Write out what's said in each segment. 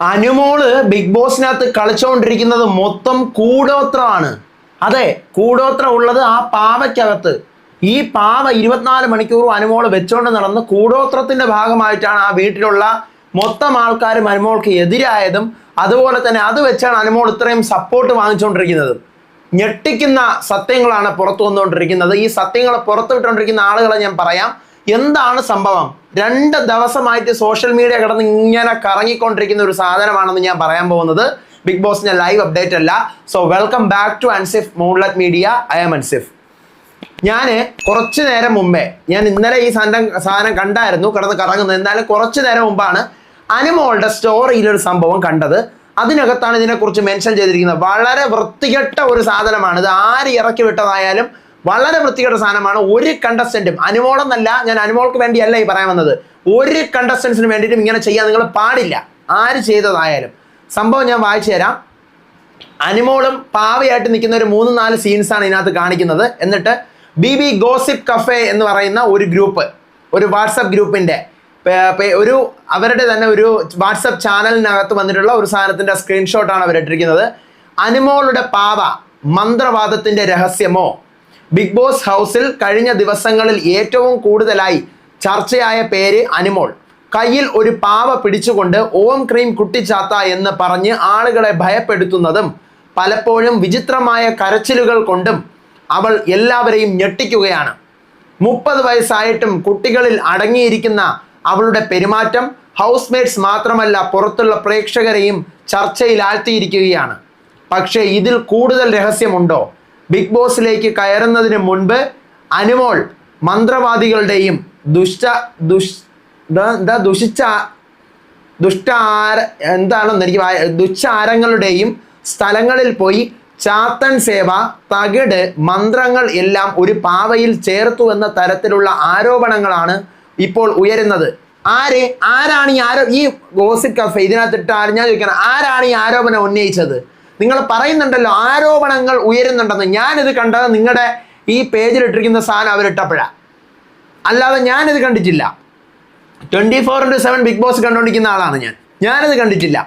Anumol big ബോസിനകത്ത് കളിച്ചുകൊണ്ടിരിക്കുന്നത് മൊത്തം കൂടോത്രമാണ്. അതെ കൂടോത്രം ഉള്ളത് ആ പാവയ്ക്കകത്ത്. ഈ പാവ ഇരുപത്തിനാല് മണിക്കൂറും അനുമോൾ വെച്ചുകൊണ്ട് നടന്ന് കൂടോത്രത്തിന്റെ ഭാഗമായിട്ടാണ് ആ വീട്ടിലുള്ള മൊത്തം ആൾക്കാരും അനുമോൾക്ക് എതിരായതും അതുപോലെ തന്നെ അത് വെച്ചാണ് അനുമോൾ ഇത്രയും സപ്പോർട്ട് വാങ്ങിച്ചുകൊണ്ടിരിക്കുന്നത് ഞെട്ടിക്കുന്ന സത്യങ്ങളാണ് പുറത്തു വന്നുകൊണ്ടിരിക്കുന്നത്. ഈ സത്യങ്ങളെ പുറത്തു വിട്ടുകൊണ്ടിരിക്കുന്ന ആളുകളെ ഞാൻ പറയാം. എന്താണ് സംഭവം? രണ്ട് ദിവസമായിട്ട് സോഷ്യൽ മീഡിയ കിടന്ന് ഇങ്ങനെ കറങ്ങിക്കൊണ്ടിരിക്കുന്ന ഒരു സാധനമാണെന്ന് ഞാൻ പറയാൻ പോകുന്നത്. ബിഗ് ബോസിന്റെ ലൈവ് അപ്ഡേറ്റ് അല്ല. So welcome back to Ansif moonlet media I am Ansif ഞാൻ കുറച്ച് നേരം മുമ്പേ ഞാൻ ഇന്നലെ ഈ സാധനം സാധനം കണ്ടായിരുന്നു കിടന്ന് കറങ്ങുന്നത്. എന്നാലും കുറച്ച് നേരം മുമ്പാണ് അനുമോളുടെ സ്റ്റോറിയിൽ ഒരു സംഭവം കണ്ടത്. അതിനകത്താണ് ഇതിനെക്കുറിച്ച് മെൻഷൻ ചെയ്തിരിക്കുന്നത്. വളരെ വൃത്തികെട്ട ഒരു സാധനമാണ്. ഇത് ആര് ഇറക്കി വിട്ടതായാലും വളരെ വൃത്തികെട്ട സാധനമാണ്. ഒരു കണ്ടസ്റ്റന്റും അനുമോളെന്നല്ല ഞാൻ അനുമോൾക്ക് വേണ്ടിയല്ല ഈ പറയാൻ വന്നത്. ഒരു കണ്ടസ്റ്റൻസിന് വേണ്ടിയിട്ടും ഇങ്ങനെ ചെയ്യാൻ നിങ്ങൾ പാടില്ല. ആര് ചെയ്തതായാലും. സംഭവം ഞാൻ വായിച്ചു തരാം. അനുമോളും പാവയായിട്ട് നിൽക്കുന്ന ഒരു മൂന്ന് നാല് സീൻസാണ് ഇതിനകത്ത് കാണിക്കുന്നത്. എന്നിട്ട് ബി ബി ഗോസിപ്പ് കഫേ എന്ന് പറയുന്ന ഒരു ഗ്രൂപ്പ് ഒരു വാട്സപ്പ് പേ- ഒരു അവരുടെ തന്നെ ഒരു വാട്സപ്പ് ചാനലിനകത്ത് വന്നിട്ടുള്ള ഒരു സാധനത്തിന്റെ സ്ക്രീൻഷോട്ടാണ് അവരിട്ടിരിക്കുന്നത്. അനുമോളുടെ പാവ മന്ത്രവാദത്തിന്റെ രഹസ്യമോ ബിഗ് ബോസ് ഹൗസിൽ കഴിഞ്ഞ ദിവസങ്ങളിൽ ഏറ്റവും കൂടുതലായി ചർച്ചയായ പേര് അനിമോൾ. കയ്യിൽ ഒരു പാവ പിടിച്ചുകൊണ്ട് ഓം ക്രീം കുട്ടിച്ചാത്ത എന്ന് പറഞ്ഞ് ആളുകളെ ഭയപ്പെടുത്തുന്നതും പലപ്പോഴും വിചിത്രമായ കരച്ചിലുകൾ കൊണ്ടും അവൾ എല്ലാവരെയും ഞെട്ടിക്കുകയാണ്. മുപ്പത് വയസ്സായിട്ടും കുട്ടികളിൽ അടങ്ങിയിരിക്കുന്ന അവളുടെ പെരുമാറ്റം ഹൗസ്മേറ്റ്സ് മാത്രമല്ല പുറത്തുള്ള പ്രേക്ഷകരെയും ചർച്ചയിലാഴ്ത്തിയിരിക്കുകയാണ്. പക്ഷേ ഇതിൽ കൂടുതൽ രഹസ്യമുണ്ടോ? ബിഗ് ബോസിലേക്ക് കയറുന്നതിന് മുൻപ് അനുമോൾ മന്ത്രവാദികളുടെയും ദുഷ്ട ദുഷ് എന്താ- ദുഷിച്ച ദുഷ്ടാര എന്താണെന്ന് എനിക്ക് ദുഷ്ടാരങ്ങളുടെയും സ്ഥലങ്ങളിൽ പോയി ചാത്തൻ സേവ തകിട് മന്ത്രങ്ങൾ എല്ലാം ഒരു പാവയിൽ ചേർത്തു എന്ന തരത്തിലുള്ള ആരോപണങ്ങളാണ് ഇപ്പോൾ ഉയരുന്നത്. ആര്? ആരാണ് ഈ ആരോ ഈ ഗോസിപ്പ് കഫേ ഇതിനകത്തിട്ട് ഞാൻ ചോദിക്കണം ആരാണ് ഈ ആരോപണം ഉന്നയിച്ചത്? നിങ്ങൾ പറയുന്നുണ്ടല്ലോ ആരോപണങ്ങൾ ഉയരുന്നുണ്ടെന്ന്. ഞാനിത് കണ്ടത് നിങ്ങളുടെ ഈ പേജിൽ ഇട്ടിരിക്കുന്ന സാധനം അവരിട്ടപ്പോഴാണ് അല്ലാതെ ഞാനിത് കണ്ടിട്ടില്ല. Twenty four into seven Bigg Boss കണ്ടുകൊണ്ടിരിക്കുന്ന ആളാണ് ഞാൻ. ഞാനത് കണ്ടിട്ടില്ല.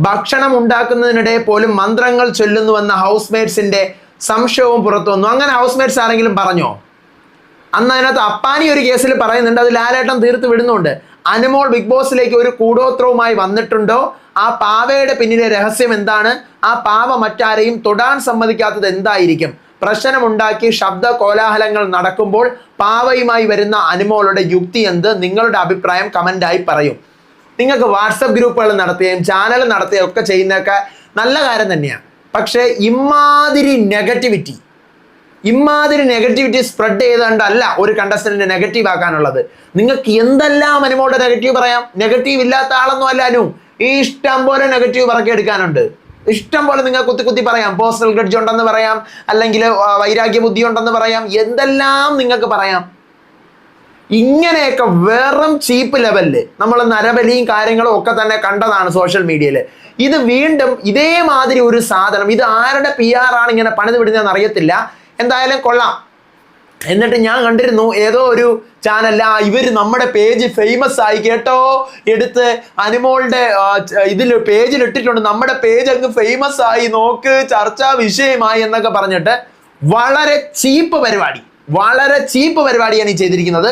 ഭക്ഷണം ഉണ്ടാക്കുന്നതിനിടെ പോലും മന്ത്രങ്ങൾ ചൊല്ലുന്നുവെന്ന ഹൗസ് മേറ്റ്സിന്റെ സംശയവും പുറത്തു വന്നു. അങ്ങനെ ഹൗസ് മേറ്റ്സ് ആരെങ്കിലും പറഞ്ഞോ? അന്ന് അതിനകത്ത് അപ്പാനി ഒരു കേസിൽ പറയുന്നുണ്ട് അത് ലാലേട്ടൻ തീർത്ത് വിടുന്നുണ്ട്. അനുമോൾ ബിഗ് ബോസിലേക്ക് ഒരു കൂടോത്രവുമായി വന്നിട്ടുണ്ടോ? ആ പാവയുടെ പിന്നിലെ രഹസ്യം എന്താണ്? ആ പാവ മറ്റാരെയും തൊടാൻ സമ്മതിക്കാത്തത് എന്തായിരിക്കും? പ്രശ്നമുണ്ടാക്കി ശബ്ദ കോലാഹലങ്ങൾ നടക്കുമ്പോൾ പാവയുമായി വരുന്ന അനുമോളുടെ യുക്തി എന്ത്? നിങ്ങളുടെ അഭിപ്രായം കമന്റായി പറയും. നിങ്ങൾക്ക് വാട്സപ്പ് ഗ്രൂപ്പുകൾ നടത്തുകയും ചാനൽ നടത്തുകയും ഒക്കെ ചെയ്യുന്നതൊക്കെ നല്ല കാര്യം തന്നെയാണ് പക്ഷേ ഇമാതിരി നെഗറ്റിവിറ്റി ഇമാതിരി നെഗറ്റിവിറ്റി സ്പ്രെഡ് ചെയ്തുകൊണ്ടല്ല ഒരു കണ്ടസ്റ്റന്റിനെ നെഗറ്റീവ് ആക്കാനുള്ളത്. നിങ്ങൾക്ക് എന്തെല്ലാം അനുമോളുടെ നെഗറ്റീവ് പറയാം? നെഗറ്റീവ് ഇല്ലാത്ത ആളൊന്നും അല്ല അനു. ഈ ഇഷ്ടം പോലെ നെഗറ്റീവ് പറക്കി എടുക്കാനുണ്ട്. ഇഷ്ടം പോലെ നിങ്ങൾ കുത്തി കുത്തി പറയാം. പേഴ്സണൽ ഗ്രഡ്ജ് ഉണ്ടെന്ന് പറയാം. അല്ലെങ്കിൽ വൈരാഗ്യ ബുദ്ധി ഉണ്ടെന്ന് പറയാം. എന്തെല്ലാം നിങ്ങൾക്ക് പറയാം. ഇങ്ങനെയൊക്കെ വെറും ചീപ്പ് ലെവലിൽ നമ്മൾ നരബലിയും കാര്യങ്ങളും ഒക്കെ തന്നെ കണ്ടതാണ് സോഷ്യൽ മീഡിയയിൽ ഇത് വീണ്ടും ഇതേമാതിരി ഒരു സാധനം. ഇത് ആരുടെ പി ആർ ആണ് ഇങ്ങനെ പണിത് വിടുന്നതെന്ന് അറിയത്തില്ല. എന്തായാലും കൊള്ളാം. എന്നിട്ട് ഞാൻ കണ്ടിരുന്നു ഏതോ ഒരു ചാനല ഇവർ നമ്മുടെ പേജ് ഫേമസ് ആയി കേട്ടോ. എടുത്ത് അനുമോളുടെ ഇതിൽ പേജിൽ ഇട്ടിട്ടുണ്ട്. നമ്മുടെ പേജ് അങ്ങ് ഫേമസ് ആയി നോക്ക് ചർച്ചാ വിഷയമായി എന്നൊക്കെ പറഞ്ഞിട്ട് വളരെ ചീപ്പ് പരിപാടി. വളരെ ചീപ്പ് പരിപാടിയാണ് ഈ ചെയ്തിരിക്കുന്നത്.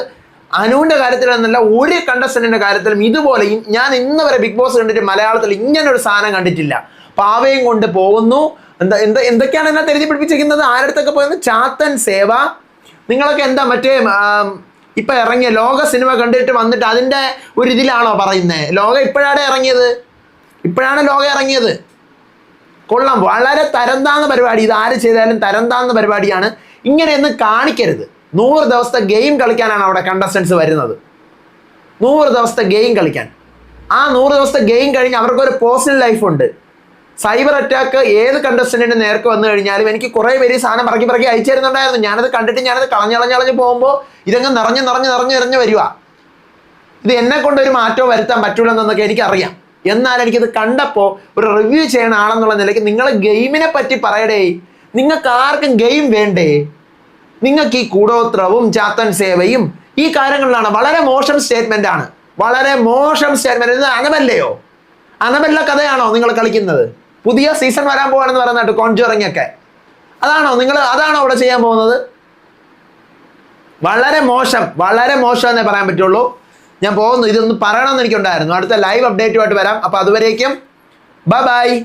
അനുവിന്റെ കാര്യത്തിൽ എന്നല്ല ഒരു കണ്ടസ്റ്റന്റിന്റെ കാര്യത്തിലും ഇതുപോലെയും ഞാൻ ഇന്ന് വരെ ബിഗ് ബോസ് കണ്ടിട്ട് മലയാളത്തിൽ ഇങ്ങനെ ഒരു സാധനം കണ്ടിട്ടില്ല. പാവയും കൊണ്ട് പോകുന്നു. എന്താ എന്താ എന്തൊക്കെയാണ് ഇതിനകത്ത് തെരഞ്ഞു പിടിപ്പിച്ചിരിക്കുന്നത്? ആരടുത്തൊക്കെ പോയത് ചാത്തൻ സേവ. നിങ്ങളൊക്കെ എന്താ മറ്റേ ഇപ്പൊ ഇറങ്ങിയ ലോക സിനിമ കണ്ടിട്ട് വന്നിട്ട് അതിന്റെ ഒരു ഇതിലാണോ പറയുന്നത് ലോക ഇപ്പോഴാണ് ഇറങ്ങിയത്? ഇപ്പോഴാണ് ലോകം ഇറങ്ങിയത്? കൊള്ളാം. വളരെ തരംതാന്ന പരിപാടി. ഇത് ആര് ചെയ്താലും തരംതാന്ന പരിപാടിയാണ്. ഇങ്ങനെയൊന്നും കാണിക്കരുത്. നൂറ് ദിവസത്തെ ഗെയിം കളിക്കാനാണ് അവിടെ കണ്ടസ്റ്റൻസ് വരുന്നത്. നൂറ് ദിവസത്തെ ഗെയിം കളിക്കാൻ. ആ നൂറ് ദിവസത്തെ ഗെയിം കഴിഞ്ഞ് അവർക്കൊരു പേഴ്സണൽ ലൈഫ് ഉണ്ട്. സൈബർ അറ്റാക്ക് ഏത് കണ്ടസ്റ്റന്റിന്റെ നേർക്ക് വന്നു കഴിഞ്ഞാലും എനിക്ക് കുറേ പേര് സാധനം പറക്കി പറക്കി അയച്ചു തരുന്നുണ്ടായിരുന്നു ഞാനത് കണ്ടിട്ട് ഞാനത് കളഞ്ഞളഞ്ഞളഞ്ഞ് പോകുമ്പോൾ ഇതങ്ങ് നിറഞ്ഞ് നിറഞ്ഞ് നിറഞ്ഞ് നിറഞ്ഞ് വരിക. ഇത് എന്നെ കൊണ്ട് ഒരു മാറ്റവും വരുത്താൻ പറ്റൂലെന്നൊക്കെ എനിക്കറിയാം. എന്നാൽ എനിക്കിത് കണ്ടപ്പോൾ ഒരു റിവ്യൂ ചെയ്യണ ആളെന്നുള്ള നിലയ്ക്ക് നിങ്ങൾ ഗെയിമിനെ പറ്റി പറയടേ. നിങ്ങൾക്ക് ആർക്കും ഗെയിം വേണ്ടേ? നിങ്ങൾക്ക് ഈ കൂടോത്രവും ചാത്തൻ സേവയും ഈ കാര്യങ്ങളിലാണ് വളരെ മോശം സ്റ്റേറ്റ്മെന്റ് ആണ്. വളരെ മോശം സ്റ്റേറ്റ്മെന്റ് ഇത് അനമല്ലയോ അനവല്ല കഥയാണോ നിങ്ങൾ കളിക്കുന്നത്? പുതിയ സീസൺ വരാൻ പോവാണെന്ന് പറയുന്നത് കോൺജോറിങ് ഒക്കെ അതാണോ നിങ്ങൾ അതാണോ അവിടെ ചെയ്യാൻ പോകുന്നത്? വളരെ മോശം വളരെ മോശം എന്നേ പറയാൻ പറ്റുള്ളൂ. ഞാൻ പോകുന്നു ഇതൊന്ന് പറയണമെന്ന് എനിക്കുണ്ടായിരുന്നു. അടുത്ത ലൈവ് അപ്ഡേറ്റുമായിട്ട് വരാം. അപ്പോൾ അതുവരേക്കും ബൈ ബൈ